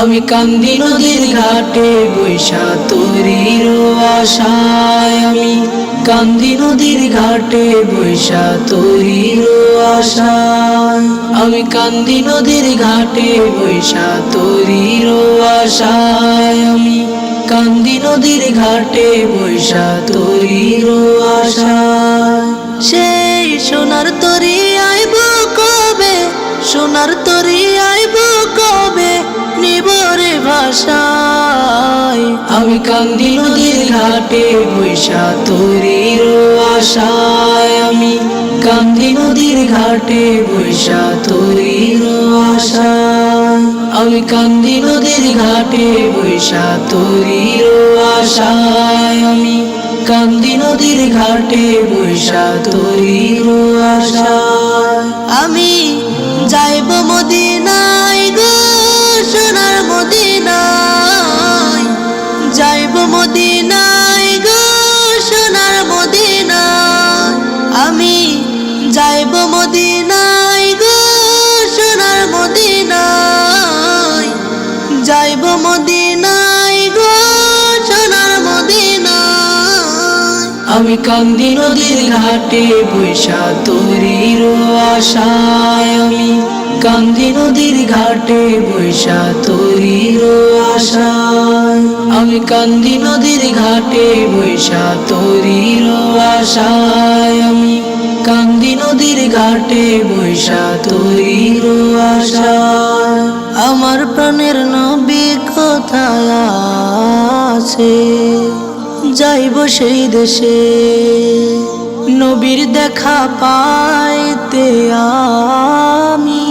আমি কান্দি নদীর ঘাটে বৈশা তরির আশায়। আমি কান্দি নদীর ঘাটে বৈশা তরির আশায়। আমি কান্দি নদীর ঘাটে বৈশা তরির আশায়। আমি কান্দি নদীর ঘাটে বৈশা তরির আশায়। সেই সোনার তরি আইব কবে? সোনার ভাষায় আমি কান্দি নদীর ঘাটে বৈশা তরির আশায় আমি কান্দি নদীর ঘাটে বৈশা তরির আশায়। আমি কান্দি নদীর ঘাটে বৈশা তরির আশায়। আমি কান্দি নদীর ঘাটে বৈশা তরির আশায়। আমি যাইব মদিনায় মদিনায় গো, সোনার মদিনায়। যাইব মদিনায় গো, সোনার মদিনায়। আমি কান্দি নদীর ঘাটে বৈশা তরির আশায়। আমি কান্দি নদীর ঘাটে বৈশা তরির আশায়। আমি কান্দি নদীর ঘাটে বৈশা তরির আশায়। আমি কান্দি নদীর ঘাটে বৈশা তরির আশায় আমার প্রাণের নবী কোথায় আছে? যাইব সেই দেশে। নবীর দেখা পাইতে আমি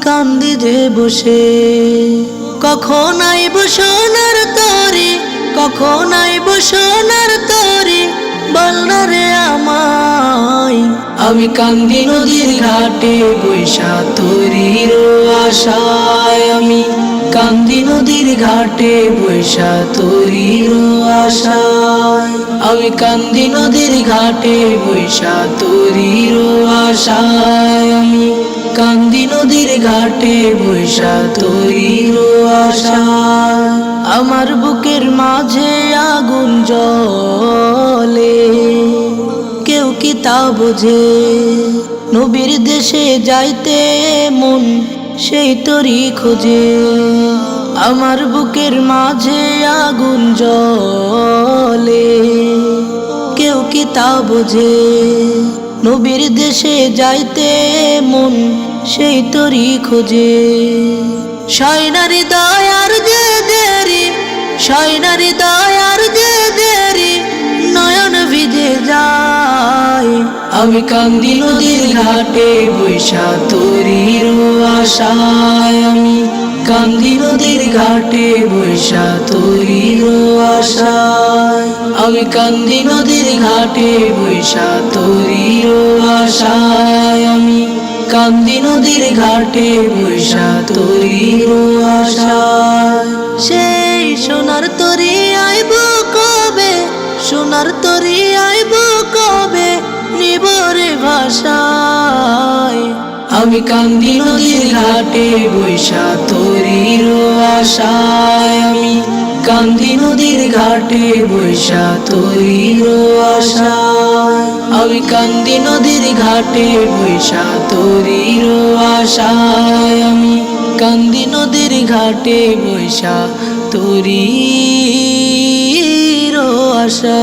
কান্দি যে বসে কখন আইব সোনার তরি, কখন আইব সোনার আমি কান্দি নদীর ঘাটে বৈশা তরির আশায় আমি কান্দি নদীর ঘাটে বৈশা তরির আশায়। আমি কান্দি নদীর ঘাটে বৈশা তরির আশায়। আমি কান্দি নদীর ঘাটে বৈশা তরির আশায়। আমার বুকের মাঝে আগুন জলে কি তা বোঝে নবীর দেশে যাইতে মন, সেই তরি খোঁজে। আমার বুকের মাঝে আগুন জলে কেউ কি তা বোঝে নবীর দেশে যাইতে মন, সেই তরি খোঁজে। সয়নারি দয়ার যে দেরি, সয়নারি দয়ার যে আমি কান্দি নদীর ঘাটে বৈশা তরির আশায়। আমি কান্দি নদীর ঘাটে বৈশা তরির আশায়। আমি কান্দি নদীর ঘাটে বৈশা তরির আশায়। আমি কান্দি নদীর ঘাটে বৈশা তরির আশায়। সেই সোনার তরি আমি কান্দি নদীর ঘাটে বৈশা তরির আশায় আমি কান্দি নদীর ঘাটে বৈশা তরির আশায়। আমি কান্দি নদীর ঘাটে বৈশা তরির আশায় আমি কান্দি নদীর ঘাটে বৈশা তরির আশা